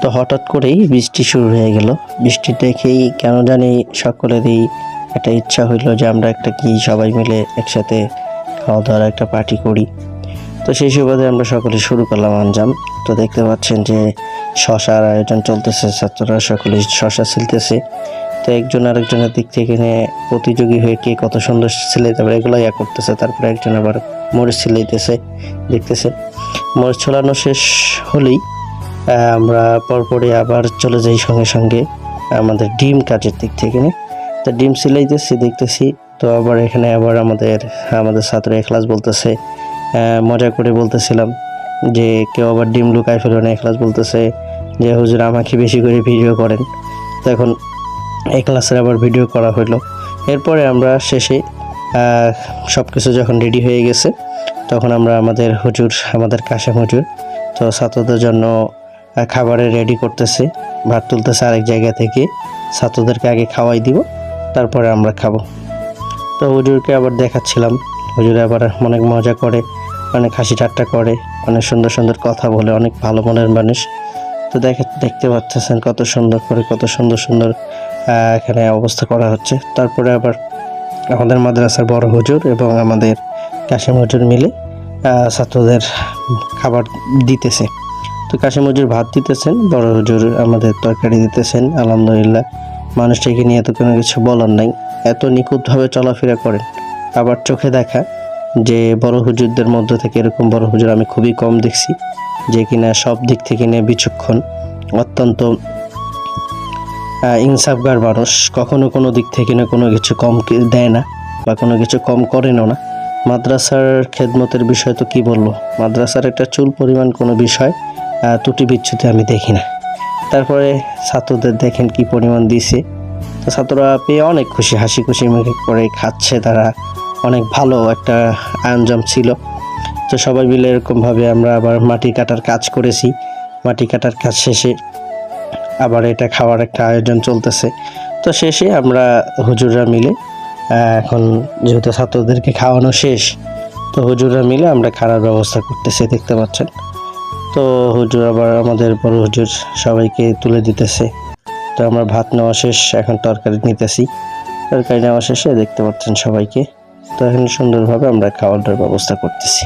তো হঠাৎ করেই বৃষ্টি শুরু হয়ে গেল। বৃষ্টি দেখেই কেন জানি সকলেরই একটা ইচ্ছা হইল যে আমরা একটা কি সবাই মিলে একসাথে খাওয়া দাওয়ার একটা পার্টি করি। তো সেই সুবাদে আমরা সকলে শুরু করলাম আঞ্জাম। তো দেখতে পাচ্ছেন যে শশার আয়োজন চলতেছে, ছাত্ররা সকলে শশা ছিলতেছে। তো একজন আরেকজনের দিক থেকে নিয়ে প্রতিযোগী হয়ে কে কত সুন্দর ছিলাইতে পারে এগুলো ইয়া করতেছে, তারপরে একজন আবার মরিচ ছিলাইতেছে দেখতেছে মরিচ ছড়ানো শেষ হলেই আমরা পরপরে আবার চলে যাই সঙ্গে সঙ্গে আমাদের ডিম কাজের দিক থেকে তো ডিম সিলাইতেছি, দেখতেছি। তো আবার এখানে আবার আমাদের আমাদের ছাত্র এখলাস বলতেছে মজা করে বলতেছিলাম যে কেউ আবার ডিম লুকায় ফেলো না এখলাস বলতেছে যে, হুজুর, আমাকে বেশি করে ভিডিও করেন। তো এখন এই ক্লাসের আবার ভিডিও করা হলো এরপরে আমরা শেষে সব কিছু যখন রেডি হয়ে গেছে, তখন আমরা আমাদের হুজুর, আমাদের কাশেম হুজুর, তো ছাত্রদের জন্য খাবারের রেডি করতেছে, ভাত তুলতেছে আরেক জায়গা থেকে। ছাত্রদেরকে আগে খাওয়াই দিব, তারপরে আমরা খাব। তো হুজুরকে আবার দেখাচ্ছিলাম। হুজুর আবার অনেক মজা করে, অনেক হাসি ঠাট্টা করে, অনেক সুন্দর সুন্দর কথা বলে, অনেক ভালো মনের মানুষ। তো দেখে, দেখতে পাচ্ছেন কত সুন্দর করে, কত সুন্দর সুন্দর এখানে অবস্থা করা হচ্ছে। তারপরে আবার আমাদের মাদ্রাসার বড় হুজুর এবং আমাদের কাশিম হুজুর মিলে ছাত্রদের খাবার দিতেছে। তো কাশিম হুজুর ভাত দিতেছেন, বড় হুজুর আমাদের তরকারি দিতেছেন, আলহামদুলিল্লাহ। মানুষটাকে নিয়ে তো কোনো কিছু বলার নাই, এত নিখুঁতভাবে চলাফেরা করেন। আবার চোখে দেখা যে বড় হুজুরদের মধ্য থেকে এরকম বড় হুজুর আমি খুবই কম দেখছি, যে কিনা সব দিক থেকে নিয়ে বিচক্ষণ, অত্যন্ত ইনসাফগার মানুষ, কখনো কোনো দিক থেকে না কোনো কিছু কম দেয় না বা কোনো কিছু কম করেনও না। মাদ্রাসার খেদমতের বিষয় তো কি বলব? মাদ্রাসার একটা চুল পরিমাণ কোনো বিষয় ত্রুটি বিচ্ছুতি আমি দেখি না। তারপরে ছাত্রদের দেখেন কি পরিমাণ দিছে। তো ছাত্ররা পেয়ে অনেক খুশি, হাসি খুশি মুখে করে খাচ্ছে। তারা অনেক ভালো একটা আয়োজন ছিল। তো সবাই মিলে এরকমভাবে আমরা আবার মাটি কাটার কাজ করেছি। মাটি কাটার কাজ শেষে আবার এটা খাওয়ার একটা আয়োজন চলতেছে। তো শেষে আমরা হুজুররা মিলে এখন যেহেতু ছাত্রদেরকে খাওয়ানো শেষ, তো হুজুররা মিলে আমরা খাওয়ার ব্যবস্থা করতেছি, দেখতে পাচ্ছেন। তো হুজুর আবার আমাদের বড় হুজুর সবাইকে তুলে দিতেছে। তো আমরা ভাত নেওয়া শেষ, এখন তরকারি নিতেছি। তরকারি নেওয়া শেষে দেখতে পাচ্ছেন সবাইকে। তো এখন সুন্দরভাবে আমরা খাওয়া দাওয়ার ব্যবস্থা করতেছি।